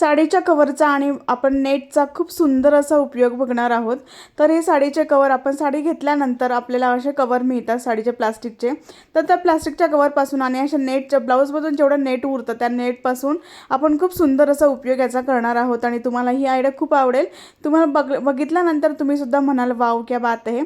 साडीच्या कवरचा आणि आपण नेटचा खूप सुंदर असा उपयोग बघणार आहोत. तर हे साडीचे कवर आपण साडी घेतल्यानंतर आपल्याला असे कवर मिळतात साडीचे प्लास्टिकचे. तर त्या प्लास्टिकच्या कवरपासून आणि अशा नेटच्या ब्लाऊजमधून जेवढं नेट उरतं त्या नेटपासून आपण खूप सुंदर असा उपयोग याचा करणार आहोत आणि तुम्हाला ही आयडिया खूप आवडेल. तुम्हाला बघ बघितल्यानंतर तुम्ही सुद्धा म्हणाल वाव क्या बात आहे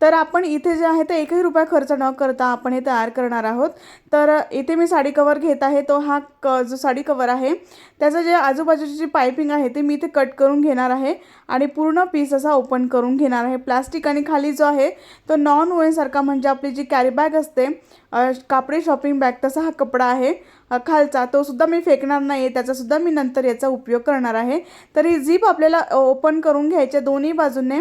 तर आपण इथे जे आहे ते एकही रुपया खर्च न करता आपण हे तयार करणार आहोत. तर इथे मी साडी कवर घेत आहे. तो हा क जो साडी कवर आहे त्याचं जे आजूबाजू आजूबाजूची जी पायपिंग आहे ते मी इथे कट करून घेणार आहे आणि पूर्ण पीस असा ओपन करून घेणार आहे. प्लास्टिक आणि खाली जो आहे तो नॉन ओएनसारखा म्हणजे आपली जी कॅरी बॅग असते कापडे कापडी शॉपिंग बॅग तसा हा कपडा आहे. खालचा तो सुद्धा मी फेकणार नाही आहे त्याचासुद्धा मी नंतर याचा उपयोग करणार आहे. तर ही झीप आपल्याला ओपन करून घ्यायच्या दोन्ही बाजूने.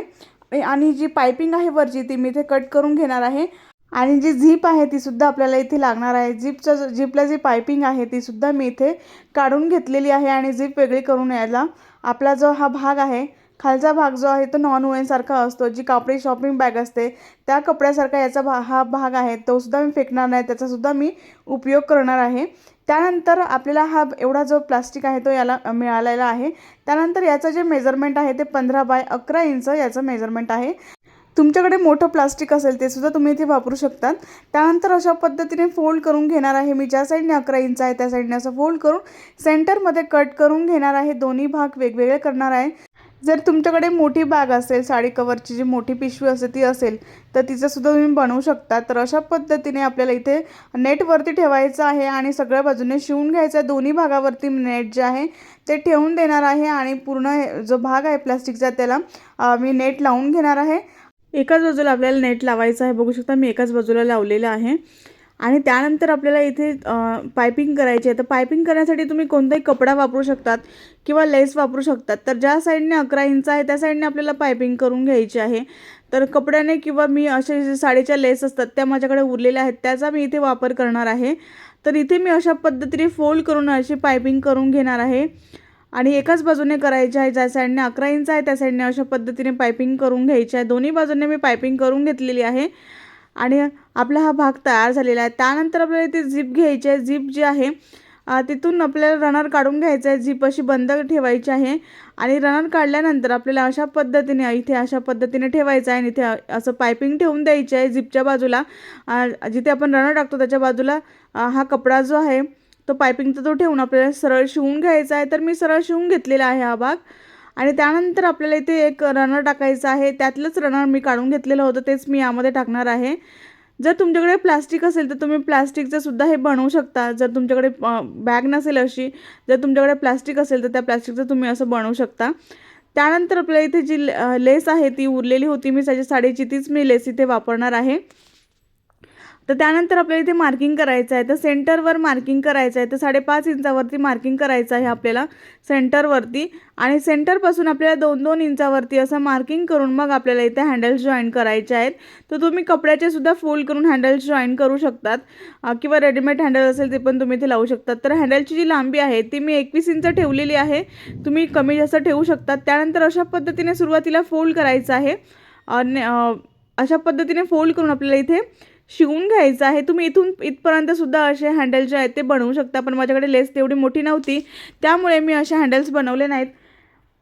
आणि जी पायपिंग आहे वरची ती मी इथे कट करून घेणार आहे. आणि जी झीप आहे ती सुद्धा आपल्याला इथे लागणार आहे. झीपचं झीपला जी पायपिंग आहे ती सुद्धा मी इथे काढून घेतलेली आहे आणि झीप वेगळी करून यायला आपला जो हा भाग आहे खालचा भाग जो आहे तो नॉन वुएनसारखा असतो जी कापडी शॉपिंग बॅग असते त्या कपड्यासारखा याचा भा हा भाग आहे तोसुद्धा मी फेकणार नाही त्याचासुद्धा मी उपयोग करणार आहे. त्यानंतर आपल्याला हा एवढा जो प्लास्टिक आहे तो याला मिळालेला आहे. त्यानंतर याचं जे मेजरमेंट आहे ते पंधरा बाय अकरा इंच याचं मेजरमेंट आहे. तुमच्याकडे मोठं प्लास्टिक असेल ते सुद्धा तुम्ही इथे वापरू शकतात. त्यानंतर अशा पद्धतीने फोल्ड करून घेणार आहे मी. ज्या साईडने अकरा इंच आहे त्या साईडने असं फोल्ड करून सेंटरमध्ये कट करून घेणार आहे. दोन्ही भाग वेगवेगळे करणार आहे. जर तुमच्याकडे मोठी बॅग असेल साडी कवरची जी मोठी पिशवी असते ती असेल तर तिचंसुद्धा तुम्ही बनवू शकता. तर अशा पद्धतीने आपल्याला इथे नेटवरती ठेवायचं आहे आणि सगळ्या बाजूने शिवून घ्यायचं आहे. दोन्ही भागावरती नेट जे आहे ते ठेवून देणार आहे आणि पूर्ण जो भाग आहे प्लास्टिकचा त्याला मी नेट लावून घेणार आहे. एकाच बाजूला आपल्याला नेट लावायचं आहे. बघू शकता मी एकाच बाजूला लावलेलं आहे. आणि त्यानंतर आपल्याला इथे पायपिंग करायची आहे. तर पायपिंग करण्यासाठी तुम्ही कोणताही कपडा वापरू शकतात किंवा लेस वापरू शकतात. तर ज्या साईडने अकरा इंच आहे त्या साईडने आपल्याला पायपिंग करून घ्यायची आहे. तर कपड्याने किंवा मी असे जे साडीच्या लेस असतात त्या माझ्याकडे उरलेल्या आहेत त्याचा मी इथे वापर करणार आहे. तर इथे मी अशा पद्धतीने फोल्ड करून अशी पायपिंग करून घेणार आहे. आणि एकाच बाजूने करायची आहे ज्या साईडने अकरा इंच आहे त्या साईडने अशा पद्धतीने पायपिंग करून घ्यायची आहे. दोन्ही बाजूने मी पायपिंग करून घेतलेली आहे. आणि आपला हा भाग तयार झालेला आहे. त्यानंतर आपल्याला इथे झीप घ्यायची आहे. झीप जी आहे तिथून आपल्याला रनर काढून घ्यायचं आहे. झीप अशी बंद ठेवायची आहे. आणि रनर काढल्यानंतर आपल्याला अशा पद्धतीने इथे अशा पद्धतीने ठेवायचं आहे. आणि इथे असं पायपिंग ठेवून द्यायची आहे झीपच्या बाजूला. जिथे आपण रनर टाकतो त्याच्या बाजूला हा कपडा जो आहे तो पायपिंगचा तो ठेवून आपल्याला सरळ शिवून घ्यायचा आहे. तर मी सरळ शिवून घेतलेला आहे हा भाग. आणि त्यानंतर आपल्याला इथे एक रनर टाकायचं आहे. त्यातलंच रनर मी काढून घेतलेलं होतं. तेच मी यामध्ये टाकणार आहे. जर तुमच्याकडे प्लास्टिक असेल तर तुम्ही प्लास्टिकचं सुद्धा हे बनवू शकता. जर तुमच्याकडे बॅग नसेल अशी जर तुमच्याकडे प्लास्टिक असेल तर त्या प्लास्टिकचं तुम्ही असं बनवू शकता. त्यानंतर आपल्याला इथे जी ले- लेस आहे ती उरलेली होती. मी त्याच्या साडीची तीच मी लेस इथे वापरणार आहे. तर त्यानंतर आपल्याला इथे मार्किंग करायचं आहे. तर सेंटरवर मार्किंग करायचं आहे. तर साडेपाच इंचावरती मार्किंग करायचं आहे आपल्याला सेंटरवरती आणि सेंटरपासून आपल्याला दोन दोन इंचावरती असं मार्किंग करून मग आपल्याला इथे हँडल्स जॉईन करायचे आहेत. तर तुम्ही कपड्याचे सुद्धा फोल्ड करून हँडल्स जॉईन करू शकतात. किंवा रेडीमेड हँडल असेल ते पण तुम्ही इथे लावू शकतात. तर हँडलची जी लांबी आहे ती मी एकवीस इंच ठेवलेली आहे. तुम्ही कमी जास्त ठेवू शकतात. त्यानंतर अशा पद्धतीने सुरुवातीला फोल्ड करायचं आहे. अशा पद्धतीने फोल्ड करून आपल्याला इथे शिवून घ्यायचं आहे. तुम्ही इथून इथपर्यंत सुद्धा असे हँडल जे आहेत ते बनवू शकता. पण माझ्याकडे लेस तेवढी मोठी नव्हती. त्यामुळे मी असे हँडल्स बनवले नाहीत.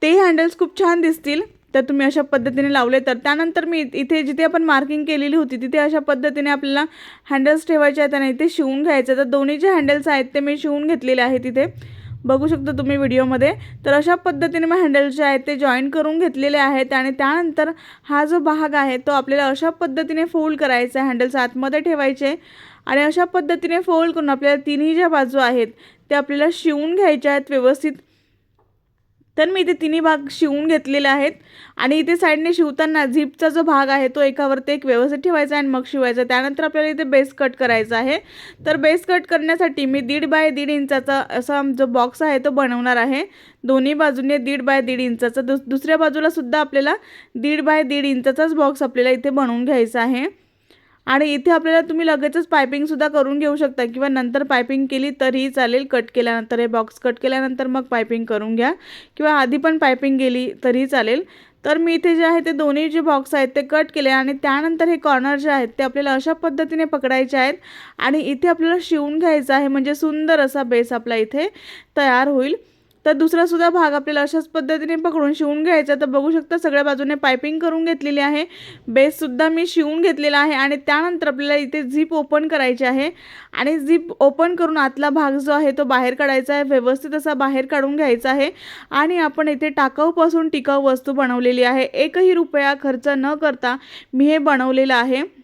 ते हँडल्स खूप छान दिसतील. तर तुम्ही अशा पद्धतीने लावले तर. त्यानंतर मी इथे जिथे आपण मार्किंग केलेली होती तिथे अशा पद्धतीने आपल्याला हँडल्स ठेवायचे आहेत आणि इथे शिवून घ्यायचं तर दोन्ही जे हँडल्स आहेत ते मी शिवून घेतलेले आहेत तिथे बघू शकता तुम्ही व्हिडिओमध्ये. तर अशा पद्धतीने मग हँडल जे आहेत ते जॉईन करून घेतलेले आहेत आणि त्यानंतर हा जो भाग आहे तो आपल्याला अशा पद्धतीने फोल्ड करायचा आहे हँडल्स आतमध्ये ठेवायचे. आणि अशा पद्धतीने फोल्ड करून आपल्याला तिन्ही ज्या बाजू आहेत ते आपल्याला शिवून घ्यायच्या आहेत व्यवस्थित. तर मी इथे तिन्ही भाग शिवून घेतलेले आहेत. आणि इथे साईडने शिवताना झिपचा जो भाग आहे तो एकावरती एक व्यवस्थित ठेवायचा आणि मग शिवायचा त्यानंतर आपल्याला इथे बेस कट करायचा आहे. तर बेस कट करण्यासाठी मी दीड बाय दीड इंचाचा असा जो बॉक्स आहे तो बनवणार आहे. दोन्ही बाजूने दीड बाय दीड इंचाचा दुस दुसऱ्या बाजूलासुद्धा आपल्याला दीड बाय दीड इंचाचाच बॉक्स आपल्याला इथे बनवून घ्यायचा आहे. आणि इथे आपल्याला तुम्ही लगेचच पायपिंगसुद्धा करून घेऊ शकता. किंवा नंतर पायपिंग केली तरीही चालेल. कट केल्यानंतर हे बॉक्स कट केल्यानंतर मग पायपिंग करून घ्या. किंवा आधी पण पायपिंग गेली तरीही चालेल. तर मी इथे जे आहे ते दोन्ही जे बॉक्स आहेत ते कट केले आणि त्यानंतर हे कॉर्नर जे आहेत ते आपल्याला अशा पद्धतीने पकडायचे आहेत. आणि इथे आपल्याला शिवून घ्यायचं आहे. म्हणजे सुंदर असा बेस आपला इथे तयार होईल. तर दुसरासुद्धा भाग आपल्याला अशाच पद्धतीने पकडून शिवून घ्यायचा तर बघू शकता सगळ्या बाजूने पायपिंग करून घेतलेली आहे. बेससुद्धा मी शिवून घेतलेला आहे आणि त्यानंतर आपल्याला इथे झीप ओपन करायची आहे. आणि झीप ओपन करून आतला भाग जो आहे तो बाहेर काढायचा आहे. व्यवस्थित असा बाहेर काढून घ्यायचा आहे. आणि आपण इथे टाकाऊपासून टिकाऊ वस्तू बनवलेली आहे. एकही रुपया खर्च न करता मी हे बनवलेलं आहे.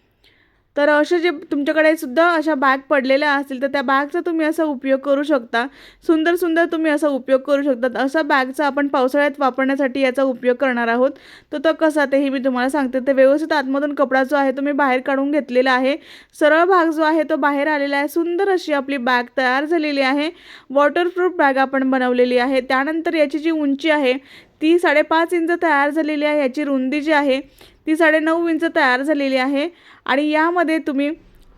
तर असे जे तुमच्याकडे सुद्धा अशा बॅग पडलेल्या असतील तर त्या बॅगचा तुम्ही असा उपयोग करू शकता. सुंदर सुंदर तुम्ही असा उपयोग करू शकता असा बॅगचा आपण पावसाळ्यात वापरण्यासाठी याचा उपयोग करणार आहोत. तर तो कसा तेही मी तुम्हाला सांगते. तर व्यवस्थित आतमधून कपडा जो आहे तो मी बाहेर काढून घेतलेला आहे. सरळ भाग जो आहे तो बाहेर आलेला आहे. सुंदर अशी आपली बॅग तयार झालेली आहे. वॉटरप्रूफ बॅग आपण बनवलेली आहे. त्यानंतर याची जी उंची आहे ती साडेपाच इंच तयार झालेली आहे. याची रुंदी जी आहे ती साडेनऊ इंच तयार झालेली आहे. आणि यामध्ये तुम्ही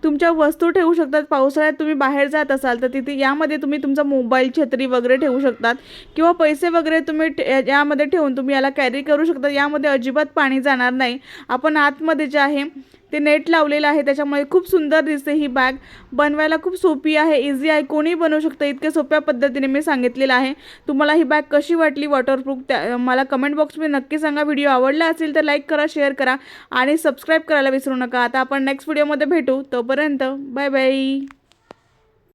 तुमच्या वस्तू ठेवू शकतात. पावसाळ्यात तुम्ही बाहेर जात असाल तर तिथे यामध्ये तुम्ही तुमचा मोबाईल छत्री वगैरे ठेवू शकतात. किंवा पैसे वगैरे तुम्ही ठे- यामध्ये ठेवून तुम्ही याला कॅरी करू शकता. यामध्ये अजिबात पाणी जाणार नाही. आपण आतमध्ये जे आहे ते नेट लावलेलं आहे. त्याच्यामुळे खूप सुंदर दिसते ही बॅग बनवायला खूप सोपी आहे. इझी आहे. कोणीही बनवू शकतं. इतक्या सोप्या पद्धतीने मी सांगितलेलं आहे. तुम्हाला ही बॅग कशी वाटली? वॉटरप्रूफ त्या मला कमेंट बॉक्समध्ये नक्की सांगा. व्हिडिओ आवडला असेल तर लाईक करा शेअर करा आणि सबस्क्राईब करायला विसरू नका. आता आपण नेक्स्ट व्हिडिओमध्ये भेटू. तोपर्यंत बाय बाय